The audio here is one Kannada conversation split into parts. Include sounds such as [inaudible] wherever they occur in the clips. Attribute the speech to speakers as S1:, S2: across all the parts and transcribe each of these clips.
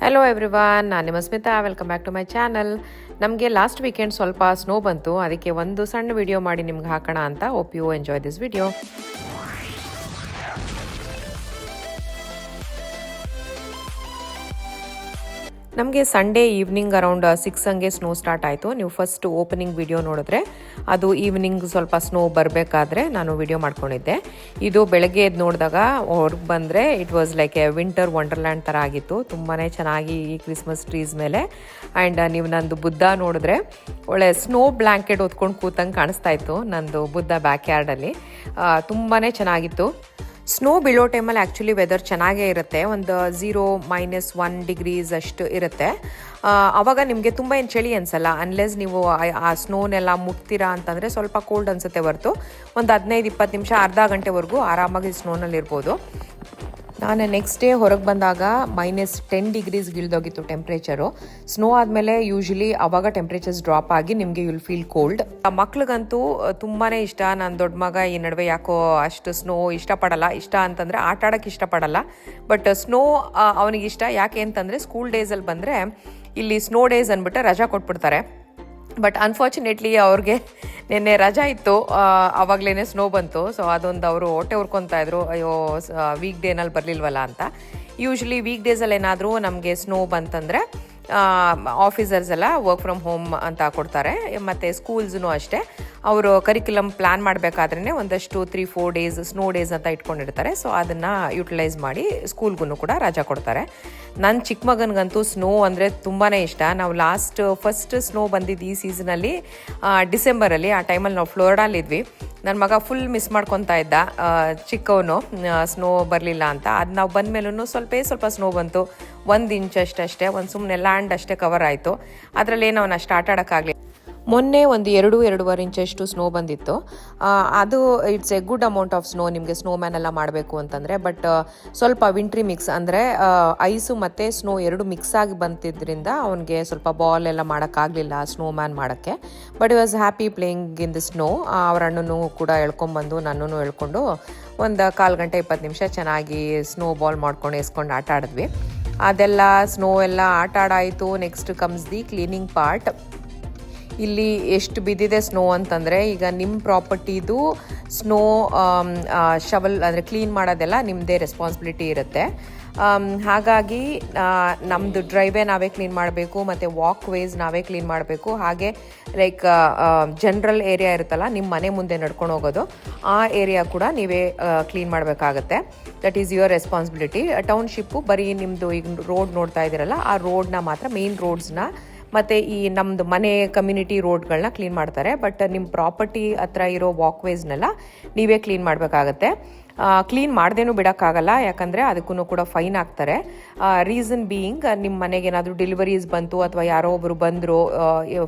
S1: ಹಲೋ ಎವ್ರಿವಾನ್ ನಾನು ನಿಮ್ಮ Smita welcome back to my channel ನಮಗೆ ಲಾಸ್ಟ್ ವೀಕೆಂಡ್ ಸ್ವಲ್ಪ ಸ್ನೋ ಬಂತು, ಅದಕ್ಕೆ ಒಂದು ಸಣ್ಣ ವಿಡಿಯೋ ಮಾಡಿ ನಿಮ್ಗೆ ಹಾಕೋಣ ಅಂತ hope you enjoy this video ನಮಗೆ ಸಂಡೇ ಈವ್ನಿಂಗ್ ಅರೌಂಡ್ ಸಿಕ್ಸ್ ಹಂಗೆ ಸ್ನೋ ಸ್ಟಾರ್ಟ್ ಆಯಿತು. ನೀವು ಫಸ್ಟ್ ಓಪನಿಂಗ್ ವಿಡಿಯೋ ನೋಡಿದ್ರೆ, ಅದು ಈವ್ನಿಂಗ್ ಸ್ವಲ್ಪ ಸ್ನೋ ಬರಬೇಕಾದ್ರೆ ನಾನು ವಿಡಿಯೋ ಮಾಡ್ಕೊಂಡಿದ್ದೆ. ಇದು ಬೆಳಗ್ಗೆ ಎದ್ದು ನೋಡಿದಾಗ ಹೊರಗೆ ಬಂದರೆ it was like a winter wonderland ಥರ ಆಗಿತ್ತು. ತುಂಬಾ ಚೆನ್ನಾಗಿ ಈ ಕ್ರಿಸ್ಮಸ್ ಟ್ರೀಸ್ ಮೇಲೆ. ಆ್ಯಂಡ್ ನೀವು ನಂದು ಬುದ್ಧ ನೋಡಿದ್ರೆ, ಒಳ್ಳೆ ಸ್ನೋ ಬ್ಲ್ಯಾಂಕೆಟ್ ಹೊತ್ಕೊಂಡು ಕೂತಂಗೆ ಕಾಣಿಸ್ತಾ ಇತ್ತು ನಂದು ಬುದ್ಧ ಬ್ಯಾಕ್ ಯಾರ್ಡಲ್ಲಿ ತುಂಬಾ ಚೆನ್ನಾಗಿತ್ತು. ಸ್ನೋ ಬೀಳೋ ಟೈಮಲ್ಲಿ ಆ್ಯಕ್ಚುಲಿ ವೆದರ್ ಚೆನ್ನಾಗೇ ಇರುತ್ತೆ. ಒಂದು ಝೀರೋ ಮೈನಸ್ ಒನ್ ಡಿಗ್ರೀಸ್ ಅಷ್ಟು ಇರುತ್ತೆ. ಆವಾಗ ನಿಮಗೆ ತುಂಬ ಏನು ಚಳಿ ಅನಿಸಲ್ಲ. ಅನ್ಲೆಸ್ ನೀವು ಆ ಸ್ನೋನೆಲ್ಲ ಮುಟ್ತೀರಾ ಅಂತಂದರೆ ಸ್ವಲ್ಪ ಕೋಲ್ಡ್ ಅನ್ಸುತ್ತೆ ಹೊರತು. ಒಂದು ಹದಿನೈದು ಇಪ್ಪತ್ತು ನಿಮಿಷ ಅರ್ಧ ಗಂಟೆವರೆಗೂ ಆರಾಮಾಗಿ ಸ್ನೋನಲ್ಲಿ ಇರ್ಬೋದು ನಾನು ನೆಕ್ಸ್ಟ್ ಡೇ ಹೊರಗೆ ಬಂದಾಗ ಮೈನಸ್ ಟೆನ್ ಡಿಗ್ರೀಸ್ ಇಳ್ದೋಗಿತ್ತು ಟೆಂಪ್ರೇಚರು ಸ್ನೋ ಆದಮೇಲೆ ಯೂಶಲಿ ಅವಾಗ ಟೆಂಪ್ರೇಚರ್ಸ್ ಡ್ರಾಪ್ ಆಗಿ ನಿಮಗೆ ಯುಲ್ ಫೀಲ್ ಕೋಲ್ಡ್ ಮಕ್ಳಿಗಂತೂ ತುಂಬಾ ಇಷ್ಟ. ನನ್ನ ದೊಡ್ಡ ಮಗ, ಈ ನಡುವೆ ಯಾಕೋ ಅಷ್ಟು ಸ್ನೋ ಇಷ್ಟಪಡಲ್ಲ. ಇಷ್ಟ ಅಂತಂದರೆ ಆಟ ಆಡೋಕ್ಕೆ ಇಷ್ಟಪಡಲ್ಲ. ಬಟ್ ಸ್ನೋ ಅವನಿಗೆ ಇಷ್ಟ. ಯಾಕೆ ಅಂತಂದರೆ ಸ್ಕೂಲ್ ಡೇಸಲ್ಲಿ ಬಂದರೆ ಇಲ್ಲಿ ಸ್ನೋ ಡೇಸ್ ಅಂದ್ಬಿಟ್ಟು ರಜಾ ಕೊಟ್ಬಿಡ್ತಾರೆ. ಬಟ್ ಅನ್ಫಾರ್ಚುನೇಟ್ಲಿ ಅವ್ರಿಗೆ ನಿನ್ನೆ ರಜಾ ಇತ್ತು. ಆವಾಗಲೇ ಸ್ನೋ ಬಂತು. ಸೊ ಅದೊಂದು ಅವರು ಹೊಟ್ಟೆ ಹುರ್ಕೊತಾ ಇದ್ರು. ಅಯ್ಯೋ ವೀಕ್ ಡೇನಲ್ಲಿ ಬರಲಿಲ್ವಲ್ಲ ಅಂತ. ಯೂಶ್ವಲಿ ವೀಕ್ ಡೇಸಲ್ಲಿ ಏನಾದರೂ ನಮಗೆ ಸ್ನೋ ಬಂತಂದರೆ ಆಫೀಸರ್ಸ್ ಎಲ್ಲ ವರ್ಕ್ ಫ್ರಮ್ ಹೋಮ್ ಅಂತ ಕೊಡ್ತಾರೆ. ಮತ್ತು ಸ್ಕೂಲ್ಸ್ನು ಅಷ್ಟೇ. ಅವರು ಕರಿಕ್ಯುಲಮ್ ಪ್ಲ್ಯಾನ್ ಮಾಡಬೇಕಾದ್ರೆ ಒಂದಷ್ಟು three four days snow days ಅಂತ ಇಟ್ಕೊಂಡಿರ್ತಾರೆ. ಸೊ ಅದನ್ನು ಯುಟಿಲೈಸ್ ಮಾಡಿ ಸ್ಕೂಲ್ಗೂ ಕೂಡ ರಜಾ ಕೊಡ್ತಾರೆ. ನನ್ನ ಚಿಕ್ಕ ಮಗನಿಗಂತೂ ಸ್ನೋ ಅಂದರೆ ತುಂಬಾ ಇಷ್ಟ. ನಾವು ಲಾಸ್ಟ್ ಫಸ್ಟ್ ಸ್ನೋ ಬಂದಿದ್ದು ಈ ಸೀಸನಲ್ಲಿ ಡಿಸೆಂಬರಲ್ಲಿ ಆ ಟೈಮಲ್ಲಿ ನಾವು ಫ್ಲೋರಿಡಾಲಿದ್ವಿ ನನ್ನ ಮಗ ಫುಲ್ ಮಿಸ್ ಮಾಡ್ಕೊತಾ ಇದ್ದ ಚಿಕ್ಕವನು ಸ್ನೋ ಬರಲಿಲ್ಲ ಅಂತ. ಅದು ನಾವು ಬಂದಮೇಲೂ ಸ್ವಲ್ಪ ಸ್ವಲ್ಪ ಸ್ನೋ ಬಂತು. ಒಂದು ಇಂಚ್ ಅಷ್ಟೇ ಒಂದು ಸುಮ್ಮನೆ ಲ್ಯಾಂಡ್ ಅಷ್ಟೇ ಕವರ್ ಆಯಿತು. ಅದರಲ್ಲಿ ನಾವು ಅಷ್ಟು ಆಟ ಆಡೋಕ್ಕಾಗಲಿ ಮೊನ್ನೆ ಒಂದು ಎರಡು, ಎರಡೂವರೆ ಇಂಚಷ್ಟು ಸ್ನೋ ಬಂದಿತ್ತು. ಅದು it's a good amount of snow ನಿಮಗೆ ಸ್ನೋ ಮ್ಯಾನ್ ಎಲ್ಲ ಮಾಡಬೇಕು ಅಂತಂದರೆ ಬಟ್ ಸ್ವಲ್ಪ ವಿಂಟ್ರಿ ಮಿಕ್ಸ್ ಅಂದರೆ ಐಸು ಮತ್ತು ಸ್ನೋ ಎರಡು ಮಿಕ್ಸ್ ಆಗಿ ಬಂತಿದ್ದರಿಂದ ಅವನಿಗೆ ಸ್ವಲ್ಪ ಬಾಲ್ ಎಲ್ಲ ಮಾಡೋಕ್ಕಾಗಲಿಲ್ಲ ಸ್ನೋ ಮ್ಯಾನ್ ಮಾಡೋಕ್ಕೆ. But I was happy playing in the snow ಅವ್ರ ಅಣ್ಣನೂ ಕೂಡ ಎಳ್ಕೊಂಬಂದು ನನ್ನೂ ಎಳ್ಕೊಂಡು ಒಂದು ಕಾಲು ಗಂಟೆ ಇಪ್ಪತ್ತು ನಿಮಿಷ ಚೆನ್ನಾಗಿ ಸ್ನೋ ಬಾಲ್ ಮಾಡ್ಕೊಂಡು ಎಸ್ಕೊಂಡು ಆಟ ಆಡಿದ್ವಿ. ಅದೆಲ್ಲ ಸ್ನೋ ಎಲ್ಲ ಆಟ ಆಡಾಯಿತು. Next comes the cleaning part ಇಲ್ಲಿ ಎಷ್ಟು ಬಿದ್ದಿದೆ ಸ್ನೋ ಅಂತಂದರೆ, ಈಗ ನಿಮ್ಮ ಪ್ರಾಪರ್ಟಿದು ಸ್ನೋ ಶವಲ್ ಅಂದರೆ ಕ್ಲೀನ್ ಮಾಡೋದೆಲ್ಲ ನಿಮ್ಮದೇ ರೆಸ್ಪಾನ್ಸಿಬಿಲಿಟಿ ಇರುತ್ತೆ. ಹಾಗಾಗಿ ನಮ್ಮದು ಡ್ರೈವೇ ನಾವೇ ಕ್ಲೀನ್ ಮಾಡಬೇಕು, ಮತ್ತು ವಾಕ್ ವೇಸ್ ನಾವೇ ಕ್ಲೀನ್ ಮಾಡಬೇಕು. ಹಾಗೆ ಲೈಕ್ ಜನರಲ್ ಏರಿಯಾ ಇರುತ್ತಲ್ಲ ನಿಮ್ಮ ಮನೆ ಮುಂದೆ ನಡ್ಕೊಂಡು ಹೋಗೋದು. ಆ ಏರಿಯಾ ಕೂಡ ನೀವೇ ಕ್ಲೀನ್ ಮಾಡಬೇಕಾಗತ್ತೆ. That is your responsibility township ಬರೀ ನಿಮ್ಮದು ಈಗ ರೋಡ್ ನೋಡ್ತಾ ಇದ್ದೀರಲ್ಲ, ಆ ರೋಡ್ನ ಮಾತ್ರ ಮೇನ್ ರೋಡ್ಸ್ನ ಮತ್ತು ಈ ನಮ್ಮದು ಮನೆ ಕಮ್ಯುನಿಟಿ ರೋಡ್ಗಳನ್ನ ಕ್ಲೀನ್ ಮಾಡ್ತಾರೆ. ಬಟ್ ನಿಮ್ಮ ಪ್ರಾಪರ್ಟಿ ಹತ್ರ ಇರೋ ವಾಕ್ವೇಸ್ನೆಲ್ಲ ನೀವೇ ಕ್ಲೀನ್ ಮಾಡಬೇಕಾಗತ್ತೆ. ಕ್ಲೀನ್ ಮಾಡ್ದೇನೂ ಬಿಡೋಕ್ಕಾಗಲ್ಲ, ಯಾಕಂದರೆ ಅದಕ್ಕೂ ಕೂಡ ಫೈನ್ ಹಾಕ್ತಾರೆ ರೀಸನ್ ಬೀಯಿಂಗ್ ನಿಮ್ಮ ಮನೆಗೆ ಏನಾದರೂ ಡೆಲಿವರೀಸ್ ಬಂತು ಅಥವಾ ಯಾರೋ ಒಬ್ಬರು ಬಂದರು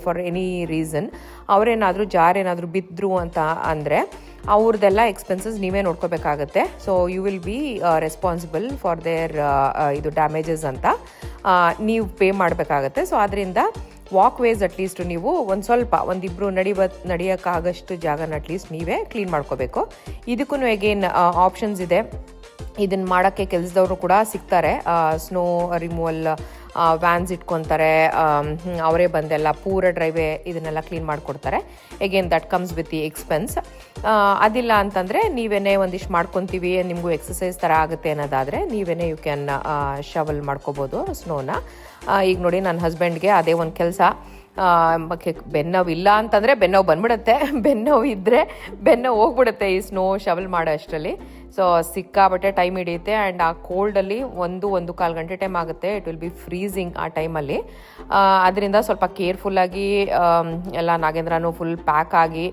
S1: ಫಾರ್ ಎನಿ ರೀಸನ್ ಅವರೇನಾದರೂ ಜಾರೇನಾದರೂ ಬಿದ್ದರು ಅಂತ ಅಂದರೆ ಅವ್ರದ್ದೆಲ್ಲ ಎಕ್ಸ್ಪೆನ್ಸಸ್ ನೀವೇ ನೋಡ್ಕೋಬೇಕಾಗತ್ತೆ. So you will be responsible for their ಇದು ಡ್ಯಾಮೇಜಸ್ ಅಂತ ನೀವು ಪೇ ಮಾಡಬೇಕಾಗತ್ತೆ. ಸೊ ಅದರಿಂದ ವಾಕ್ ವೇಸ್ ಅಟ್ಲೀಸ್ಟ್ ನೀವು ಒಂದು ಸ್ವಲ್ಪ ಒಂದಿಬ್ಬರು ನಡಿಬ, ನಡೆಯೋಕ್ಕಾಗಷ್ಟು ಜಾಗನ ಅಟ್ಲೀಸ್ಟ್ ನೀವೇ ಕ್ಲೀನ್ ಮಾಡ್ಕೋಬೇಕು. ಇದಕ್ಕೂ ಎಗೇನ್ ಆಪ್ಷನ್ಸ್ ಇದೆ. ಇದನ್ನು ಮಾಡೋಕ್ಕೆ ಕೆಲಸದವರು ಕೂಡ ಸಿಗ್ತಾರೆ. ಸ್ನೋ ರಿಮೂವಲ್ ವ್ಯಾನ್ಸ್ ಇಟ್ಕೊತಾರೆ ಅವರೇ ಬಂದೆಲ್ಲ ಪೂರ ಡ್ರೈವೇ ಇದನ್ನೆಲ್ಲ ಕ್ಲೀನ್ ಮಾಡಿಕೊಡ್ತಾರೆ. Again that comes with the expense ಅದಿಲ್ಲ ಅಂತಂದರೆ ನೀವೇನೇ ಒಂದಿಷ್ಟು ಮಾಡ್ಕೊತೀವಿ, ನಿಮಗೂ ಎಕ್ಸಸೈಸ್ ಥರ ಆಗುತ್ತೆ ಅನ್ನೋದಾದರೆ ನೀವೇನೇ ಯು ಕ್ಯಾನ್ ಶವಲ್ ಮಾಡ್ಕೋಬೋದು ಸ್ನೋನ ಈಗ ನೋಡಿ ನನ್ನ ಹಸ್ಬೆಂಡ್ಗೆ ಅದೇ ಒಂದು ಕೆಲಸ. ಬೆನ್ನೋವು ಇಲ್ಲ ಅಂತಂದರೆ ಬೆನ್ನೋವು ಬಂದ್ಬಿಡುತ್ತೆ. [laughs] ಬೆನ್ನೋವು ಇದ್ದರೆ ಬೆನ್ನೋವು ಹೋಗ್ಬಿಡುತ್ತೆ ಈ ಸ್ನೋ ಶವಲ್ ಮಾಡೋ ಅಷ್ಟರಲ್ಲಿ. ಸೊ ಸಿಕ್ಕಾಬಟ್ಟೆ ಟೈಮ್ ಹಿಡಿಯುತ್ತೆ. ಆ್ಯಂಡ್ ಆ ಕೋಲ್ಡಲ್ಲಿ ಒಂದು ಒಂದು ಕಾಲು ಗಂಟೆ ಟೈಮ್ ಆಗುತ್ತೆ. ಇಟ್ ವಿಲ್ ಬಿ ಫ್ರೀಸಿಂಗ್ ಆ ಟೈಮಲ್ಲಿ. ಅದರಿಂದ ಸ್ವಲ್ಪ ಕೇರ್ಫುಲ್ಲಾಗಿ ಎಲ್ಲ ನಾಗೇಂದ್ರನೂ ಫುಲ್ ಪ್ಯಾಕ್ ಆಗಿ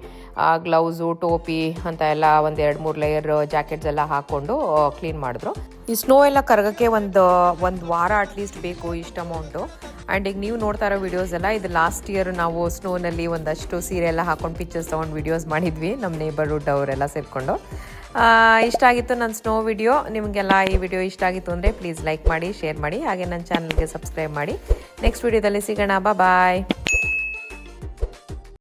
S1: ಗ್ಲೌಸು ಟೋಪಿ ಅಂತ ಎಲ್ಲ ಒಂದು ಎರಡು, ಮೂರು ಲೇಯರ್ ಜಾಕೆಟ್ಸ್ ಎಲ್ಲ ಹಾಕ್ಕೊಂಡು ಕ್ಲೀನ್ ಮಾಡಿದ್ರು. ಈ ಸ್ನೋ ಎಲ್ಲ ಕರಗಕ್ಕೆ ಒಂದು ಒಂದು ವಾರ ಅಟ್ಲೀಸ್ಟ್ ಬೇಕು ಇಷ್ಟು ಅಮೌಂಟು ಆ್ಯಂಡ್ ಈಗ ನೀವು ನೋಡ್ತಾ ಇರೋ ವಿಡಿಯೋಸ್ ಎಲ್ಲ, ಇದು ಲಾಸ್ಟ್ ಇಯರ್ ನಾವು ಸ್ನೋನಲ್ಲಿ ಒಂದಷ್ಟು ಸೀರೆ ಎಲ್ಲ ಹಾಕೊಂಡು ಪಿಕ್ಚರ್ಸ್ ತೊಗೊಂಡು ವಿಡಿಯೋಸ್ ಮಾಡಿದ್ವಿ. ನಮ್ಮ ನೇಬರ್ಹುಡ್ ಅವರೆಲ್ಲ ಸೇರಿಕೊಂಡು. ಇಷ್ಟ ಆಗಿತ್ತು ನನ್ನ ಸ್ನೋ ವಿಡಿಯೋ, ನಿಮಗೆಲ್ಲ ಈ ವಿಡಿಯೋ ಇಷ್ಟ ಆಗಿತ್ತು ಅಂದರೆ ಪ್ಲೀಸ್ ಲೈಕ್ ಮಾಡಿ ಶೇರ್ ಮಾಡಿ, ಹಾಗೆ ನನ್ನ ಚಾನಲ್ಗೆ ಸಬ್ಸ್ಕ್ರೈಬ್ ಮಾಡಿ. ನೆಕ್ಸ್ಟ್ ವಿಡಿಯೋದಲ್ಲಿ ಸಿಗೋಣ. ಬಾಯ್